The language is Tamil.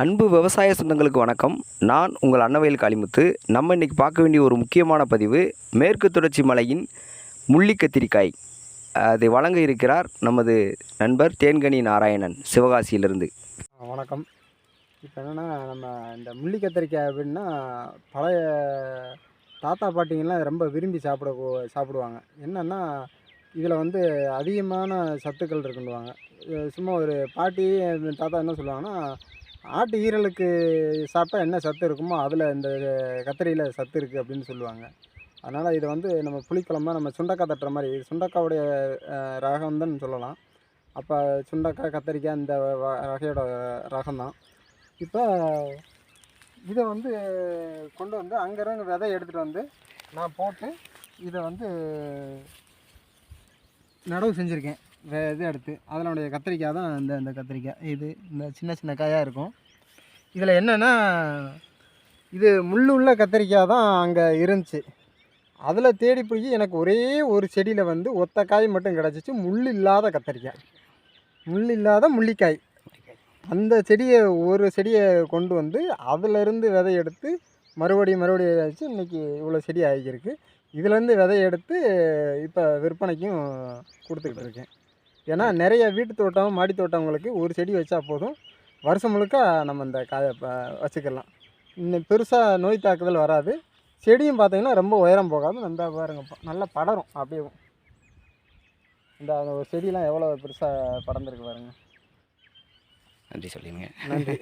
அன்பு விவசாய சொந்தங்களுக்கு வணக்கம். நான் உங்கள் அன்னவயல் காளிமுத்து. நம்ம இன்றைக்கி பார்க்க வேண்டிய ஒரு முக்கியமான பதிவு மேற்கு தொடர்ச்சி மலையின் முள்ளி கத்திரிக்காய். அதை வழங்க இருக்கிறார் நமது நண்பர் தேன்கனி நாராயணன் சிவகாசியிலிருந்து. வணக்கம். இப்போ என்னென்னா நம்ம இந்த முள்ளி கத்திரிக்காய் அப்படின்னா பழைய தாத்தா பாட்டிங்கெல்லாம் ரொம்ப விரும்பி சாப்பிட சாப்பிடுவாங்க. என்னென்னா இதில் வந்து அதிகமான சத்துக்கள் இருக்குன்னுவாங்க. சும்மா ஒரு பாட்டி தாத்தா என்ன சொல்லுவாங்கன்னா ஆட்டு ஈரலுக்கு சாப்பிட்டா என்ன சத்து இருக்குமோ அதில் இந்த கத்திரியில் சத்து இருக்குது அப்படின்னு சொல்லுவாங்க. அதனால் இதை வந்து நம்ம புளிக்குழம்பா நம்ம சுண்டக்காய் தட்டுற மாதிரி சுண்டக்காவுடைய ரகம் தான் சொல்லலாம். அப்போ சுண்டக்காய் கத்திரிக்காய் இந்த வ- வகையோட ரகம் தான் இப்போ இதை வந்து கொண்டு வந்து அங்கேருந்து விதை எடுத்துகிட்டு வந்து நான் போட்டு இதை வந்து நடவு செஞ்சுருக்கேன். இது எடுத்து அதனுடைய கத்திரிக்காய் தான் இந்த இந்த கத்திரிக்காய். இது இந்த சின்ன சின்ன காயாக இருக்கும். இதில் என்னென்னா இது முள் உள்ள கத்திரிக்காய் தான் அங்கே இருந்துச்சு. அதில் தேடி போய் எனக்கு ஒரே ஒரு செடியில் வந்து ஒத்த காய் மட்டும் கிடச்சிச்சு. முள் இல்லாத கத்திரிக்காய். முள் இல்லாத முள்ளிக்காய். அந்த செடியை ஒரு செடியை கொண்டு வந்து அதிலிருந்து விதை எடுத்து மறுபடியும் மறுபடியும் வச்சு இன்றைக்கி இவ்வளோ செடி ஆகியிருக்கு. இதுலேருந்து விதை எடுத்து இப்போ விற்பனைக்கும் கொடுத்துக்கிட்டு இருக்கேன். ஏன்னா நிறைய வீட்டு தோட்டம் மாடி தோட்டங்களுக்கு ஒரு செடி வச்சா போதும். வருஷம் முழுக்க நம்ம இந்த காயை வச்சுக்கலாம். இன்னும் பெருசாக நோய் தாக்குதல் வராது. செடியும் பார்த்தீங்கன்னா ரொம்ப உயரம் போகாது. நல்லா பாருங்க நல்லா படரும் அப்படியே. இந்த அந்த ஒரு செடியெலாம் எவ்வளோ பெருசாக படர்ந்துருக்கு பாருங்க. நன்றி சொல்லிடுங்க நன்றி.